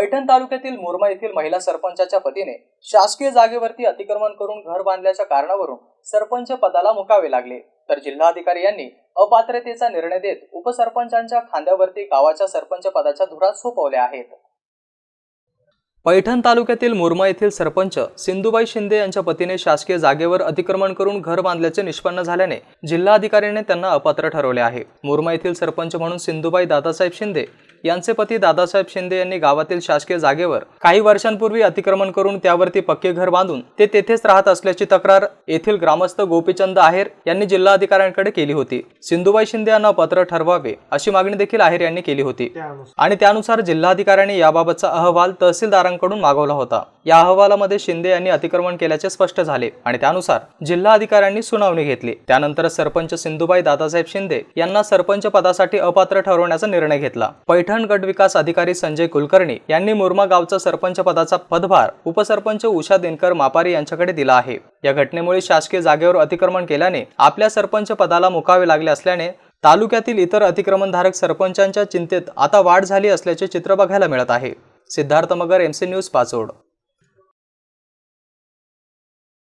पैठण तालुक्यातील मुरमा येथील महिला सरपंचाच्या पतीने शासकीय जागेवरती अतिक्रमण करून घर बांधल्याच्या कारणावरून सरपंच पदाला मुकावे लागले. तर जिल्हाधिकारी यांनी अपात्रतेचा निर्णय देत उपसरपंचांच्या खांद्यावरती गावाच्या सरपंच पदाच्या धुरात सोपवल्या आहेत. पैठण तालुक्यातील मुरमा येथील सरपंच सिंधुबाई शिंदे यांच्या पतीने शासकीय जागेवर अतिक्रमण करून घर बांधल्याचे निष्पन्न झाल्याने जिल्हाधिकाऱ्याने त्यांना अपात्र ठरवले आहे. मुरमा येथील सरपंच म्हणून सिंधुबाई दादासाहेब शिंदे यांचे पती दादासाहेब शिंदे यांनी गावातील शासकीय जागेवर काही वर्षांपूर्वी अतिक्रमण करून त्यावरती पक्के घर बांधून ते तेथेच राहत असल्याची तक्रार येथील ग्रामस्थ गोपीचंद आहेर यांनी जिल्हाधिकाऱ्यांकडे केली होती. सिंधुबाई शिंदे यांना पत्र ठरवावे अशी मागणी देखील आहेर यांनी केली होती. आणि त्यानुसार जिल्हाधिकाऱ्यांनी याबाबतचा अहवाल तहसीलदारांकडून मागवला होता. या अहवालामध्ये शिंदे यांनी अतिक्रमण केल्याचे स्पष्ट झाले आणि त्यानुसार जिल्हा अधिकाऱ्यांनी सुनावणी घेतली. त्यानंतर सरपंच सिंधुबाई दादासाहेब शिंदे यांना सरपंच पदासाठी अपात्र ठरवण्याचा निर्णय घेतला. पैठण गट विकास अधिकारी संजय कुलकर्णी यांनी मुरमा गावचा सरपंच पदाचा पदभार उपसरपंच उषा दिनकर मापारी यांच्याकडे दिला आहे. या घटनेमुळे शासकीय जागेवर अतिक्रमण केल्याने आपल्या सरपंच पदाला मुकावे लागले असल्याने तालुक्यातील इतर अतिक्रमणधारक सरपंचांच्या चिंतेत आता वाढ झाली असल्याचे चित्र बघायला मिळत आहे. Siddharth Magar MC news Pachod.